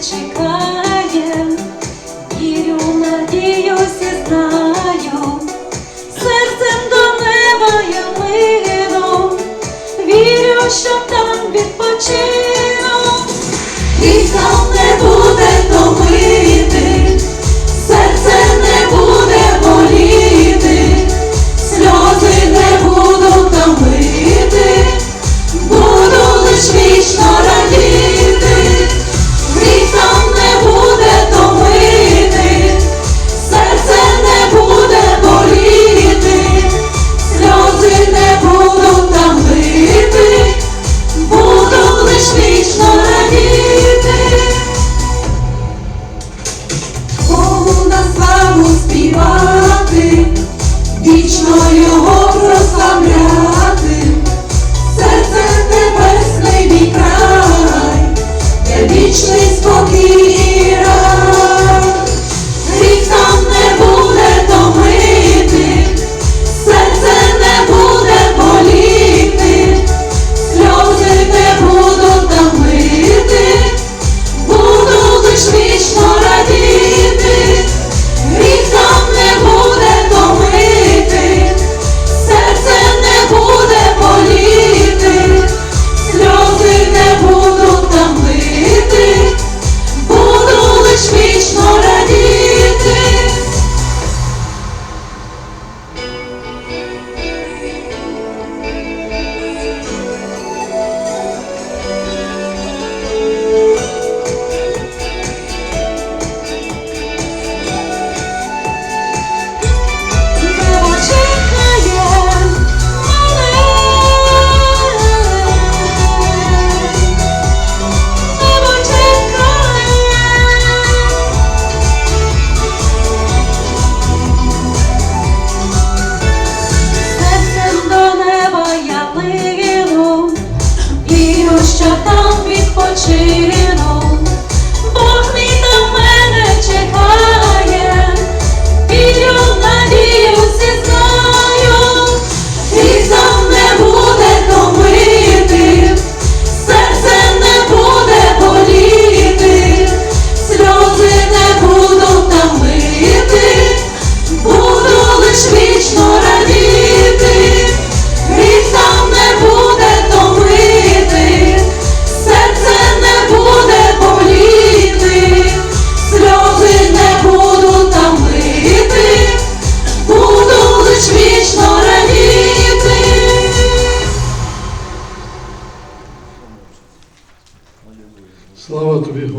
that she climbed. Вічний спокій Тобі